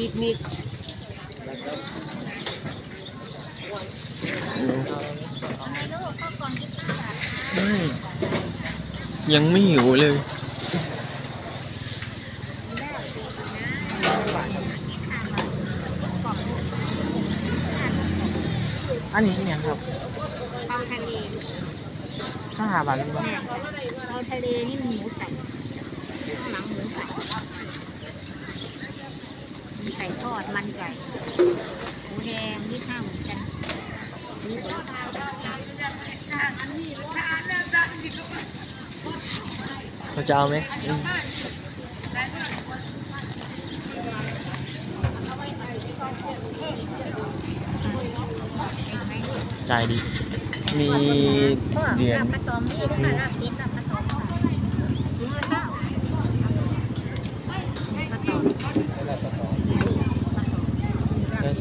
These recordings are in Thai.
ปิกนิกไม่ยังไม่หิวเลยอันนี้อีกอย่างครับข้าวทะเลข้าวหาบาทเป็นบ่ข้าวทะเลนี่มีหมูสันข้างหลังหมูสันมีไก่ทอดมันไก่หมูแดงนี่ข้าวเหมือนกันนี่หมูเราจะเอาไหมจ่ายดี มีเหรียญปลาตอมนี่ด้วยค่ะลาบเป็ดลาบปลาตอมค่ะปลาตอม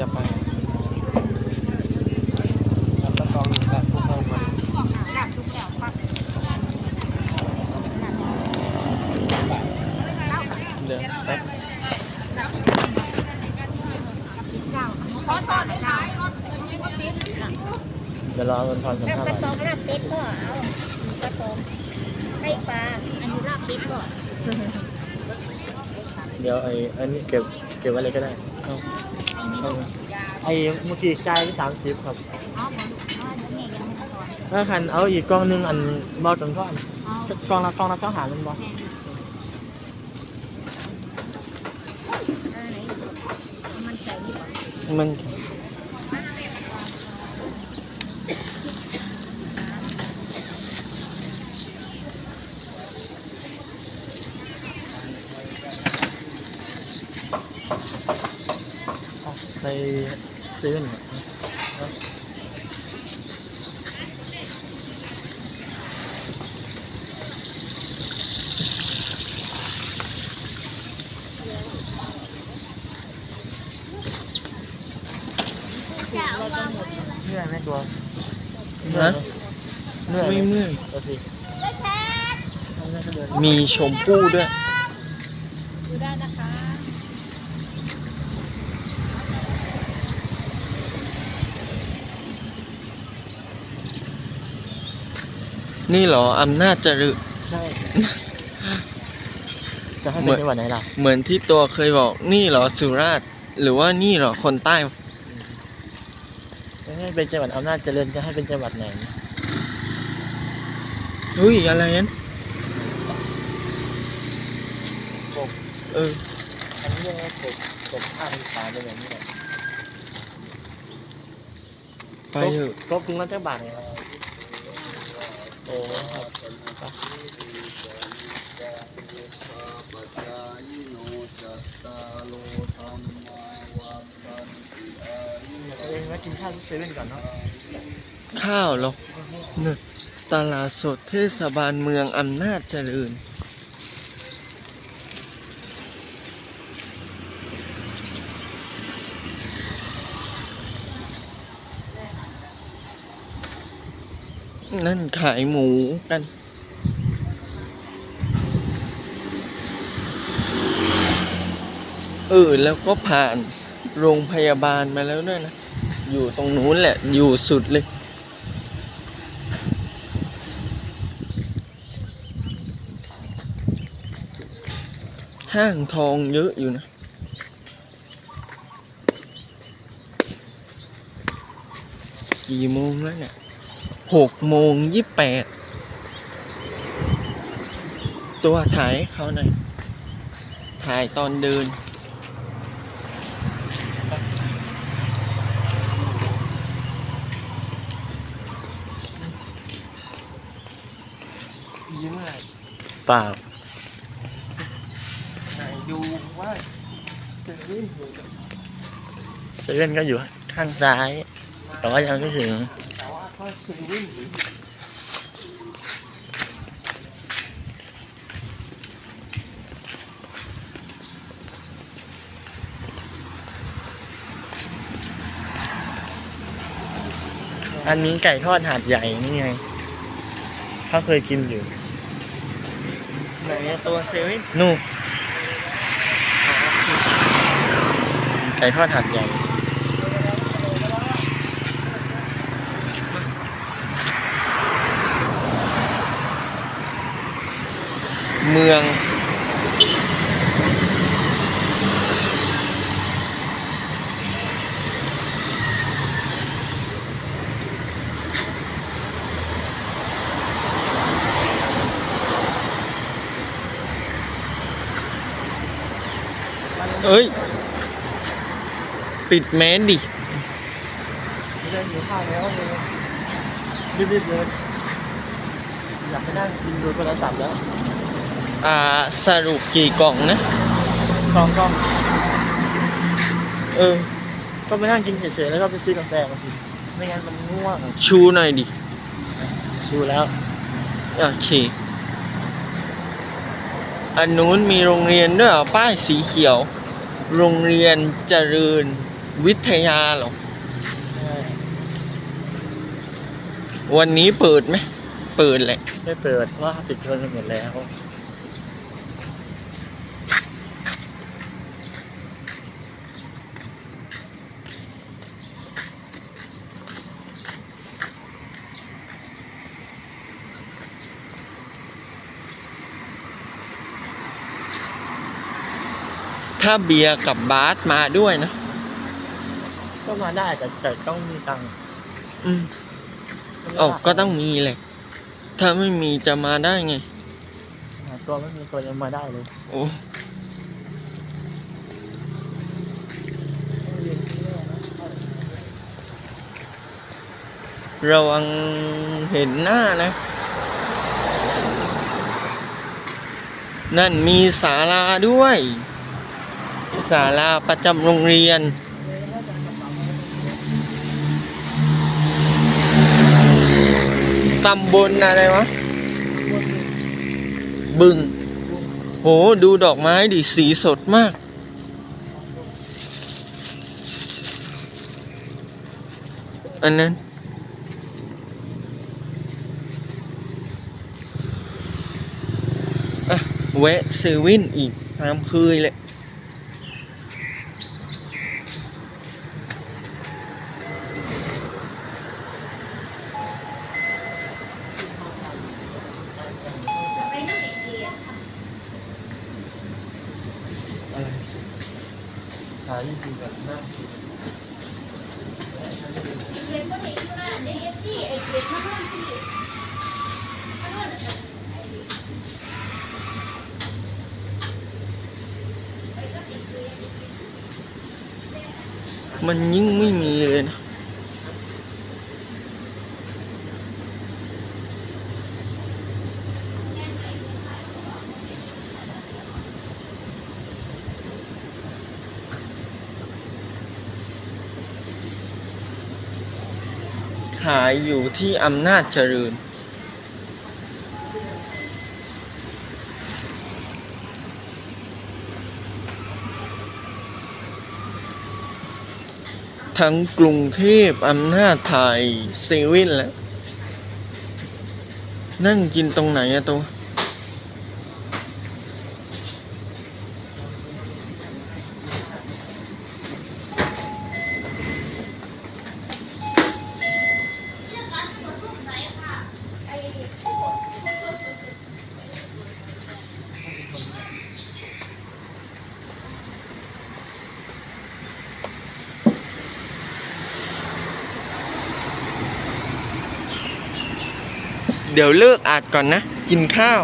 จะไปรับประกองกับพวกเรามาลาบทุกแล้วปักเดี๋ยวแป๊บเดี๋ยวรอเงินทอนกันลาบเท่าไหร่ตอมลาบเป็ดก็เอาปลาตอมให้ปลา อันนี้ลาบเป็ดก็เดี๋ยวไอ้อันนี้เก็บเก็บไว้เลยก็ได้เอา ไอ้เมื่อกี้จ่ายไปสามสิบครับอ๋อหมอลูกอ๋อเดี๋ยวแม่ยังไม่ตอนแล้วคันเอาอีกกล้องหนึงอันเบาจนก้อนอ๋อ กล้องละกล้องละเจ้าหามันบอแม่เออไหนมันใส่นี่ก่อนมันเอาไป ซื้อหน่อยเมื่อยไหมตัวฮะเหนื่อยไม่ไหมเมื่อยโอเคมีชมพู่ด้วยดูได้นะคะ นี่เหรออำนาจเจริญใช่จะให้เป็นจังหวัดไหนล่ะเหมือนที่ตัวเคยบอก นี่เหรอสุราษฎร์หรือว่านี่เหรอคนใต้จะให้เป็นจังหวัดอำนาจเจริญจะให้เป็นจังหวัดไหนอุ้ยอะไรนั้นเอออันนี้เรียกว่ากบกบภาคอีสานเป็นแบบนี้แหละไปเถอะกบกรุงรัฐบาลเนี่ย โอ้ครับเองมากินข้าวที่เซเว่นก่อนเนาะข้าวหรอเนี่ยตลาดสดเทศบาลเมืองอำนาจเจริญ นั่นขายหมูกัน เออ แล้วก็ผ่านโรงพยาบาลมาแล้วด้วยนะ อยู่ตรงนู้นแหละ อยู่สุดเลย ห้างทองเยอะอยู่นะกี่โมงแล้วเนี่ย หกโมงยี่แปดตัวถ่ายให้เขาหน่อย ถ่ายตอนเดิน ยิ้มอะไรเปล่าไหนดูว่าเซเว่นอยู่เซเว่นก็อยู่ข้างซ้าย แต่ว่ายังไม่ถึง แต่ว่าก็เซเว่นอยู่อันนี้ไก่ทอดหาดใหญ่นี่ไง เขาเคยกินอยู่ ไหนอะตัวเซเว่นนู่นไก่ทอดหัดใหญ่ เมือง เอ้ย ปิดแมสดิไม่ได้หิวข้าวแล้วเลยรีบๆเลยอยากไปนั่งกินดูโทรศัพท์แล้ว อ่าสรุปกี่กล่องนะซองกล้อง เออ ก็ไปนั่งกินเฉยๆแล้วก็ไปซื้อกาแฟมากินไม่งั้นมันง่วงชูหน่อยดิชูแล้ว โอเค อันนู้นมีโรงเรียนด้วยเหรอป้ายสีเขียว โรงเรียนเจริญวิทยาเหรอใช่วันนี้เปิดไหม เปิดแหละ ไม่เปิดเพราะว่าปิดเทอมกันหมดแล้ว ถ้าเบียร์กับบาสมาด้วยนะ ก็มาได้แต่แต่ต้องมีตังค์อืมเอ้าก็ต้องมีแหละ ถ้าไม่มีจะมาได้ไง หาตัวไม่มีตัวยังมาได้เลยโอ้ระวังเห็นหน้านะ นั่นมีศาลาด้วย ศาลาประจำโรงเรียน ตำบลอะไรวะ บึง โห ดูดอกไม้ดิสีสดมาก อันนั้นอะแวะเซเว่นอีกตามเคยเลยอะไรหาที่ดีแบบน่ากิน มันยิ่งไม่มีเลยนะ หายอยู่ที่อำนาจเจริญ ทั้งกรุงเทพอำนาจไทยเซเว่นแล้ว นั่งกินตรงไหนอะตัว เดี๋ยวเลิกอัดก่อนนะ กินข้าว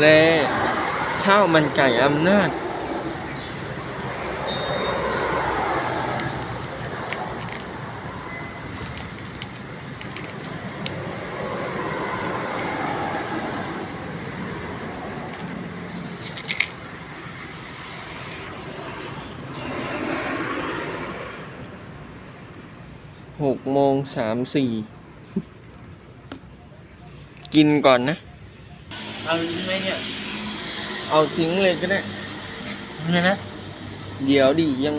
และ ข้าวมันไก่อำนาจ หกโมงสามสี่ กินก่อนนะ เอาจริงไหมเนี่ย เอาทิ้งเลยก็ได้นี่นะ เดี๋ยวดิยัง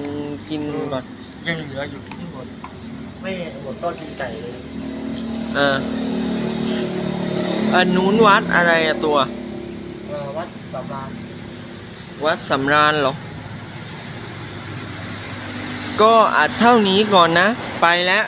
กินก่อน ยังเหลืออยู่ที่หมด ไม่หมดก็กินไก่เลยอ่าอันนู้นวัดอะไรอะตัวเออวัดสำราญวัดสำราญเหรอ ก็อัดเท่านี้ก่อนนะ ไปแล้ว